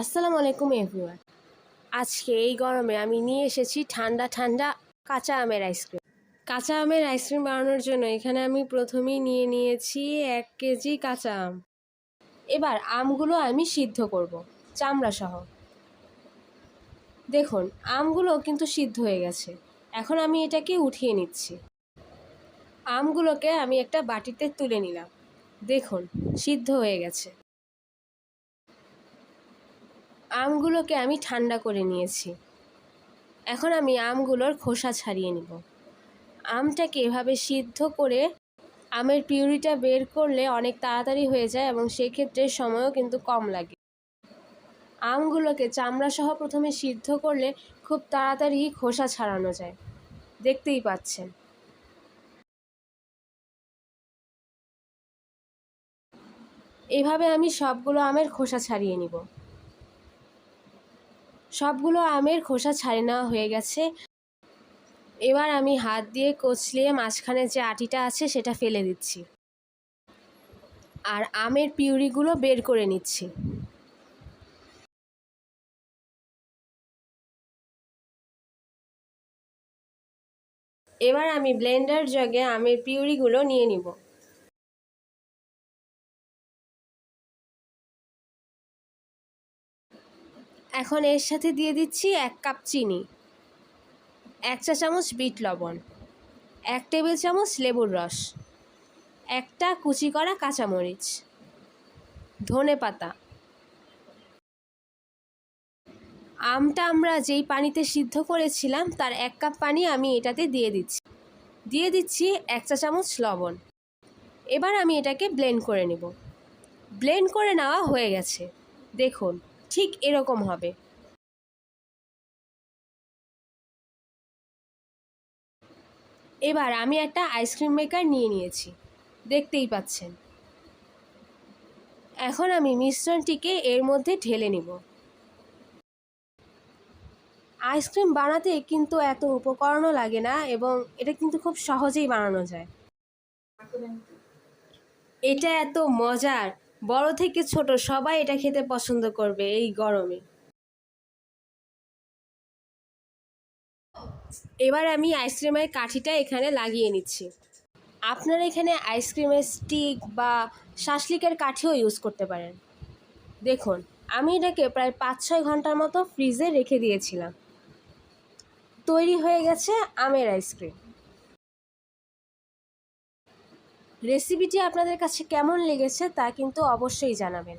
আসসালামু আলাইকুম এভরিওয়ান আজকে এই গরমে আমি নিয়ে এসেছি ঠান্ডা ঠান্ডা কাঁচা আমের আইসক্রিম কাঁচা আমের আইসক্রিম বানানোর জন্য এখানে আমি প্রথমেই নিয়ে নিয়েছি এক কেজি কাঁচা আম। এবার আমগুলো আমি সিদ্ধ করব চামড়া সহ দেখুন, আমগুলো কিন্তু সিদ্ধ হয়ে গেছে। এখন আমি এটাকে উঠিয়ে নিচ্ছি। আমগুলোকে আমি একটা বাটিতে তুলে নিলাম। দেখুন, সিদ্ধ হয়ে গেছে। আমগুলোকে আমি ঠান্ডা করে নিয়েছি। এখন আমি আমগুলোর খোসা ছাড়িয়ে নিব। আমটাকে এভাবে সিদ্ধ করে আমের পিউরিটা বের করলে অনেক তাড়াতাড়ি হয়ে যায় এবং সেক্ষেত্রে সময়ও কিন্তু কম লাগে। আমগুলোকে চামড়া সহ প্রথমে সিদ্ধ করলে খুব তাড়াতাড়ি খোসা ছাড়ানো যায়। দেখতেই পাচ্ছেন। এভাবে আমি সবগুলো আমের খোসা ছাড়িয়ে নিব। সবগুলো আমের খোসা ছাড়ে নেওয়া হয়ে গেছে। এবার আমি হাত দিয়ে কচলিয়ে মাঝখানে যে আটিটা আছে সেটা ফেলে দিচ্ছি। আর আমের পিউরিগুলো বের করে নিচ্ছি। এবার আমি ব্লেন্ডার জগে আমের পিউরিগুলো নিয়ে নিব। এখন এর সাথে দিয়ে দিচ্ছি এক কাপ চিনি, এক চা চামচ বিট লবণ, এক টেবিল চামচ লেবুর রস, একটা কুচি করা কাঁচামরিচ, ধনে পাতা। আমটা আমরা যেই পানিতে সিদ্ধ করেছিলাম, তার এক কাপ পানি আমি এটাতে দিয়ে দিচ্ছি। দিয়ে দিচ্ছি এক চা চামচ লবণ। এবার আমি এটাকে ব্লেন্ড করে নেব। ব্লেন্ড করে নেওয়া হয়ে গেছে। দেখুন ঠিক এরকম হবে। এবার আমি একটা আইসক্রিম মেকার নিয়ে নিয়েছি। দেখতেই পাচ্ছেন। এখন আমি মিশ্রণটিকে এর মধ্যে ঢেলে নিব। আইসক্রিম বানাতে কিন্তু এত উপকরণও লাগে না এবং এটা কিন্তু খুব সহজেই বানানো যায়। এটা এত মজার। বড় থেকে ছোট সবাই এটা খেতে পছন্দ করবে এই গরমে। এবার আমি আইসক্রিমের কাঠিটা এখানে লাগিয়ে নিচ্ছি। আপনারা এখানে আইসক্রিমের স্টিক বা শাসলিকের কাঠিও ইউজ করতে পারেন। দেখুন, আমি এটাকে প্রায় পাঁচ ছয় ঘণ্টার মতো ফ্রিজে রেখে দিয়েছিলাম। তৈরি হয়ে গেছে আমের আইসক্রিম। রেসিপিটি আপনাদের কাছে কেমন লেগেছে তা কিন্তু অবশ্যই জানাবেন।